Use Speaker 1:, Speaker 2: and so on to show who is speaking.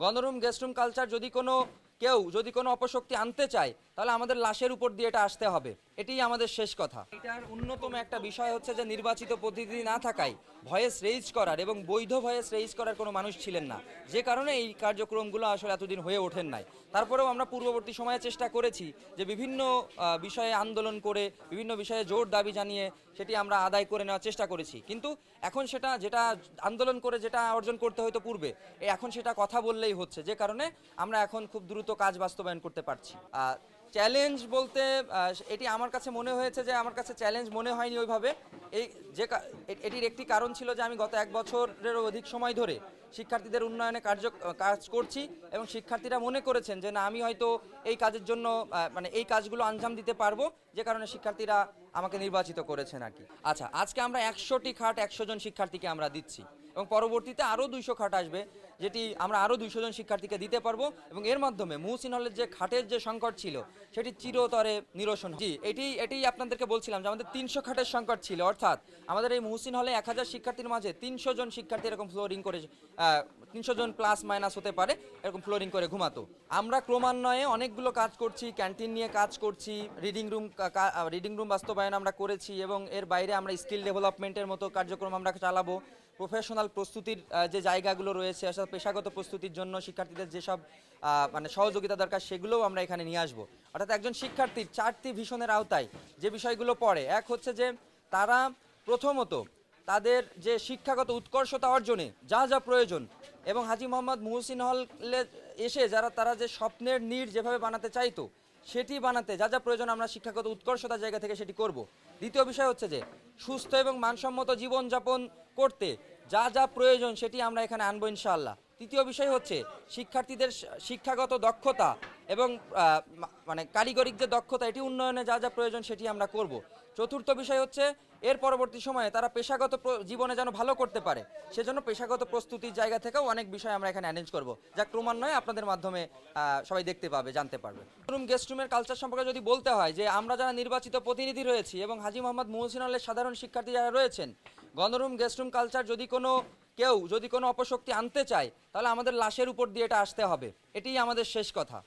Speaker 1: গণরুম guest room culture, যদি কোনো কেউ, যদি কোনো অপশক্তি আনতে চায়, তাহলে আমাদের লাশের উপর দিয়ে এটা আসতে হবে। এটাই আমাদের শেষ কথা। এটার অন্যতম একটা বিষয় হচ্ছে যে নির্বাচিত প্রতিনিধি না থাকায় ভয়েস রেইজ করার এবং বৈধ ভয়েস রেইজ করার কোনো মানুষ ছিলেন না। যে কারণে এই কার্যক্রমগুলো আসলে এতদিন হয়ে ওঠেন নাই। তারপরেও আমরা পূর্ববর্তী সময়ে চেষ্টা করেছি যে বিভিন্ন বিষয়ে আন্দোলন করে, বিভিন্ন বিষয়ে জোর দাবি জানিয়ে সেটি আমরা আদায় করে নেওয়ার চেষ্টা করেছি। কিন্তু এখন সেটা, যেটা আন্দোলন করে যেটা অর্জন করতে হয়তো পূর্বে এখন সেটা কথা বললেই হচ্ছে। যে কারণে আমরা এখন খুব দ্রুত কাজ বাস্তবায়ন করতে পারছি। চ্যালেঞ্জ বলতে এটি আমার কাছে মনে হয়েছে যে আমার কাছে চ্যালেঞ্জ মনে হয়নি ওইভাবে। এই যে এটির একটি কারণ ছিল যে আমি গত এক বছরেরও অধিক সময় ধরে শিক্ষার্থীদের উন্নয়নে কার্য কাজ করছি এবং শিক্ষার্থীরা মনে করেছেন যে না, আমি হয়তো এই কাজের জন্য মানে এই কাজগুলো আঞ্জাম দিতে পারব, যে কারণে শিক্ষার্থীরা আমাকে নির্বাচিত করেছেন আর কি। আচ্ছা আজকে আমরা একশোটি খাট একশো জন শিক্ষার্থীকে আমরা দিচ্ছি। এবং পরবর্তীতে আরও দুইশো খাট আসবে, যেটি আমরা আরও দুইশো জন শিক্ষার্থীকে দিতে পারব এবং এর মাধ্যমে মুহসিন হলের যে খাটের যে সংকট ছিল, সেটি চিরতরে নিরসন জি, এটি এটি আপনাদেরকে বলছিলাম যে আমাদের তিনশো খাটের সংকট ছিল। অর্থাৎ আমাদের এই মুহসিন হলে এক হাজার শিক্ষার্থীর মাঝে তিনশো জন শিক্ষার্থী এরকম ফ্লোরিং করে তিনশো জন প্লাস মাইনাস হতে পারে, এরকম ফ্লোরিং করে ঘুমাতো। আমরা ক্রমান্বয়ে অনেকগুলো কাজ করছি, ক্যান্টিন নিয়ে কাজ করছি, রিডিং রুম রিডিং রুম বাস্তবায়ন আমরা করেছি এবং এর বাইরে আমরা স্কিল ডেভেলপমেন্টের মতো কার্যক্রম আমরা চালাবো। প্রফেশনাল প্রস্তুতির যে জায়গাগুলো রয়েছে, অর্থাৎ পেশাগত প্রস্তুতির জন্য শিক্ষার্থীদের যেসব মানে সহযোগিতা দরকার, সেগুলোও আমরা এখানে নিয়ে আসব। অর্থাৎ একজন শিক্ষার্থীর চারটি ভীষণের আওতায় যে বিষয়গুলো পড়ে, এক হচ্ছে যে তারা প্রথমত তাদের যে শিক্ষাগত উৎকর্ষতা অর্জনে যা যা প্রয়োজন, এবং হাজি মোহাম্মদ মুহসিন হলে এসে যারা, তারা যে স্বপ্নের নীড় যেভাবে বানাতে চাইতো সেটি বানাতে যা যা প্রয়োজন আমরা শিক্ষাগত উৎকর্ষতার জায়গা থেকে সেটি করব। দ্বিতীয় বিষয় হচ্ছে যে, সুস্থ এবং মানসম্মত জীবনযাপন করতে যা যা প্রয়োজন সেটি আমরা এখানে আনব ইনশাআল্লাহ। তৃতীয় বিষয় হচ্ছে শিক্ষার্থীদের শিক্ষাগত দক্ষতা এবং মানে কারিগরিক যে দক্ষতা, এটি উন্নয়নে যা যা প্রয়োজন সেটি আমরা করব। চতুর্থ বিষয় হচ্ছে এর পরবর্তী সময়ে তারা পেশাগত জীবনে যেন ভালো করতে পারে, সেজন্য পেশাগত প্রস্তুতির জায়গা থেকেও অনেক বিষয় আমরা এখানে অ্যারেঞ্জ করব, যা ক্রমান্বয়ে আপনাদের মাধ্যমে সবাই দেখতে পাবে, জানতে পারবে। রুম গেস্ট রুমের কালচার সম্পর্কে যদি বলতে হয় যে, আমরা যারা নির্বাচিত প্রতিনিধি রয়েছি এবং হাজি মোহাম্মদ মুহসিন আলের সাধারণ শিক্ষার্থী যারা রয়েছেন, গণরুম গেস্ট রুম কালচার যদি কোনো কেউ যদি কোনো অপশক্তি আনতে চায়, তাহলে আমাদের লাশের উপর দিয়ে এটা আসতে হবে। এটাই আমাদের শেষ কথা।